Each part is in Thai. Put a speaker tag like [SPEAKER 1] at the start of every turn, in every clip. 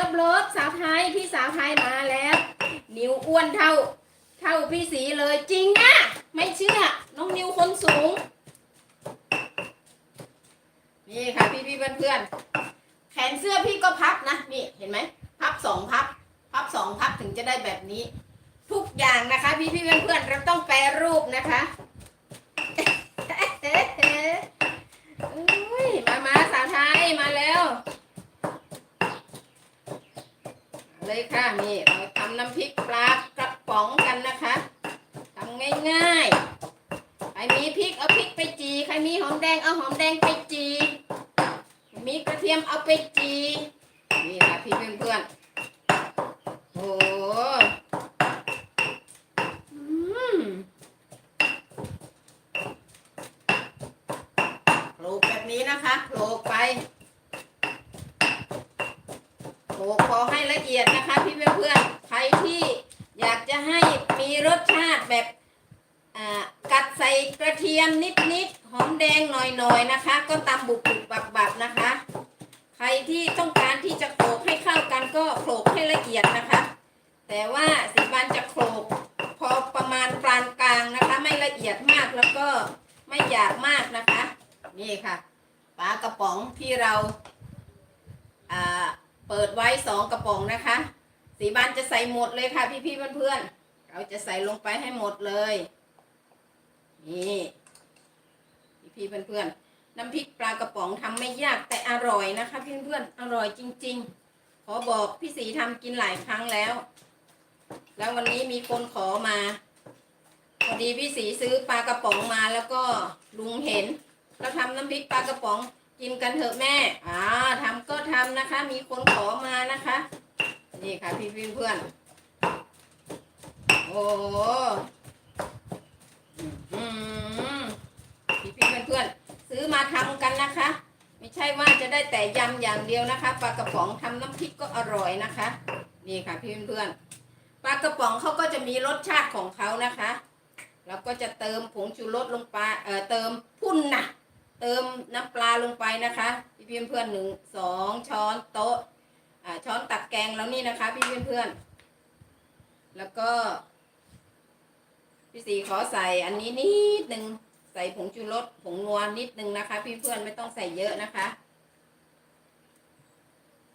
[SPEAKER 1] ลิฟเลิฟสาวไทยพี่สาวไทยมาแล้ว นิวอ้วนเท่า เท่าพี่สีเลยจริงอะไม่เชื่อ น้องนิวคนสูง นี่ค่ะพี่พี่เพื่อนเพื่อนแขนเสื้อพี่ก็พับนะนี่เห็นไหมพับสองพับ พับสองพับถึงจะได้แบบนี้ ทุกอย่างนะคะ พี่พี่เพื่อนเพื่อนเราต้องแปรรูปนะคะ อุ้ยมามาสาวไทยมาแล้วมา เลยค่ะนี่เราทำน้ำพริกปลากระป๋องกันนะคะทำง่ายๆใครมีพริกเอาพริกไปจีใครมีหอมแดงเอาหอมแดงไปจีมีกระเทียมเอาไปจีนี่ค่ะพี่เพื่อนๆโอ้โหอืมโขลกแบบนี้นะคะโขลกไป ขอให้ละเอียดนะคะพี่เพื่อนๆใครที่อยากจะให้มีรสชาติแบบอ่ากัดใส่กระเทียมนิดๆหอมแดงหน่อยๆนะคะ ก็ตำบุบบุบบับบับๆนะคะ ใครที่ต้องการที่จะโขลกให้เข้ากันก็โขลกให้ละเอียดนะคะ แต่ว่าสีบันจะโขลกพอประมาณปานกลางนะคะ ไม่ละเอียดมากแล้วก็ไม่หยาบมากนะคะ นี่ค่ะปลากระป๋องที่เราอ่า เปิดไว้สองกระป๋องนะคะ สีบานจะใส่หมดเลยค่ะ พี่พี่ๆเพื่อนๆเราจะใส่ลงไปให้หมดเลยนี่พี่พี่ๆเพื่อนๆน้ำพริกปลากระป๋องทำไม่ยากแต่อร่อยนะคะพี่เพื่อนๆอร่อยจริง ๆ ขอบอกพี่สีทำกินหลายครั้งแล้ว แล้ววันนี้มีคนขอมาพอดีพี่สีซื้อปลากระป๋องมาแล้วก็ลุงเห็น เราทำน้ำพริกปลากระป๋อง กินกันเถอะแม่อ่าทำก็ทำนะคะ มีคนขอมานะคะ นี่ค่ะพี่พี่เพื่อน โอ้โหอืมพี่พี่เพื่อนเพื่อนซื้อมาทำกันนะคะ ไม่ใช่ว่าจะได้แต่ยำอย่างเดียวนะคะปลากระป๋องทำน้ำพริกก็อร่อยนะคะ นี่ค่ะพี่เพื่อนปลากระป๋องเขาก็จะมีรสชาติของเขานะคะเราก็จะเติมผงชูรสลงไปเอ่อเติมพุ่นนะ เติมน้ำปลาลงไปนะคะ พี่เพื่อนเพื่อนหนึ่งสองช้อนโต๊ะช้อนตักแกงแล้วนี่นะคะ พี่เพื่อนเพื่อนแล้วก็ พี่สีขอใส่อันนี้นิดหนึ่งใส่ผงชูรสผงนัวนิดนึงนะคะ พี่เพื่อนไม่ต้องใส่เยอะนะคะ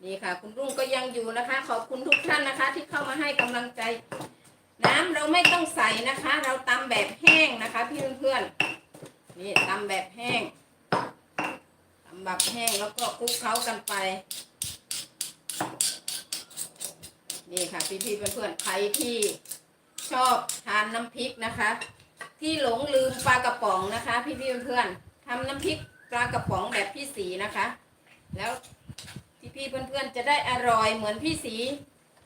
[SPEAKER 1] นี่ค่ะ คุณรุ่งก็ยังอยู่นะคะ ขอบคุณทุกท่านนะคะ ที่เข้ามาให้กำลังใจ น้ำเราไม่ต้องใส่นะคะ เราตำแบบแห้งนะคะ พี่เพื่อนๆนี่ตำแบบแห้ง ตำแบบแห้งแล้วก็คลุกเคล้ากันไป นี่ค่ะพี่ๆเพื่อนๆใครที่ชอบทานน้ำพริกนะคะ ที่หลงลืมปลากระป๋องนะคะ พี่ๆเพื่อนๆทำน้ำพริกปลากระป๋องแบบพี่สีนะคะ แล้วพี่ๆเพื่อนๆจะได้อร่อยเหมือนพี่สี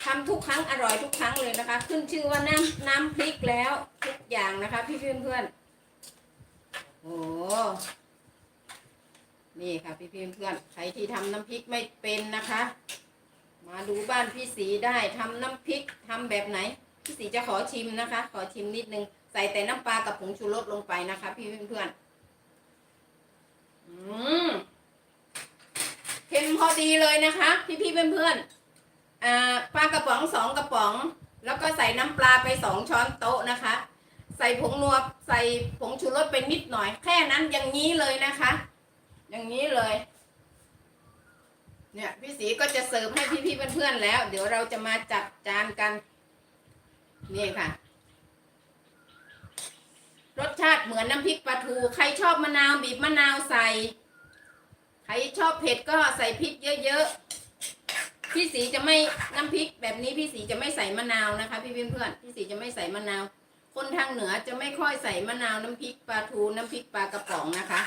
[SPEAKER 1] ทำทุกครั้งอร่อยทุกครั้งเลยนะคะ ขึ้นชื่อว่าน้ำน้ำพริกแล้วทุกอย่างนะคะ พี่เพื่อนเพื่อนๆโอ้ นี่ค่ะพี่เพื่อนเพื่อนๆใครที่ทำน้ำพริกไม่เป็นนะคะ มาดูบ้านพี่สีได้ทำน้ำพริกทำแบบไหน พี่สีจะขอชิมนะคะ ขอชิมนิดนึงใส่แต่น้ำปลากับผงชูรสลงไปนะคะ พี่เพื่อนเพื่อนๆอืมเค็มพอดีเลยนะคะ พี่พี่เพื่อนๆอ่าปลากระป๋องสองกระป๋อง แล้วก็ใส่น้ำปลาไปสองช้อนโต๊ะนะคะ ใส่ผงนัวใส่ผงชูรสไปนิดหน่อย แค่นั้นอย่างนี้เลยนะคะ อย่างนี้เลย เนี่ยพี่สีก็จะเสิร์ฟให้พี่ๆเพื่อนๆแล้ว เดี๋ยวเราจะมาจัดจานกัน นี่ค่ะ รสชาติเหมือนน้ำพริกปลาทู ใครชอบมะนาวบีบมะนาวใส่ ใครชอบเผ็ดก็ใส่พริกเยอะๆ พี่สีจะไม่น้ำพริกแบบนี้พี่สีจะไม่ใส่มะนาวนะคะ พี่เพื่อนๆพี่สีจะไม่ใส่มะนาว คนทางเหนือจะไม่ค่อยใส่มะนาวน้ำพริกปลาทูน้ำพริกปลากระป๋องนะคะ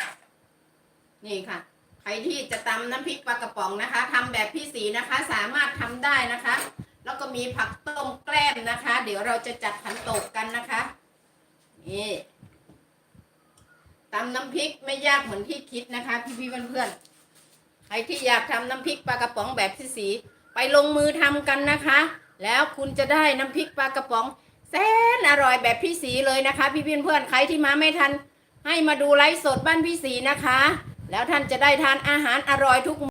[SPEAKER 1] นี่ค่ะ ใครที่จะตำน้ำพริกปลากระป๋องนะคะทำแบบพี่สีนะคะ สามารถทำได้นะคะ แล้วก็มีผักต้มแกล้มนะคะ เดี๋ยวเราจะจัดขันโตกกันนะคะ นี่ตำน้ำพริกไม่ยากเหมือนที่คิดนะคะ พี่ๆเพื่อนๆใครที่อยากทำน้ำพริกปลากระป๋องแบบพี่สี ไปลงมือทำกันนะคะ แล้วคุณจะได้น้ำพริกปลากระป๋องแสนอร่อยแบบพี่สีเลยนะคะ พี่เพื่อนๆใครที่มาไม่ทัน ให้มาดูไลฟ์สดบ้านพี่สีนะคะ แล้วท่านจะได้ทานอาหารอร่อยทุก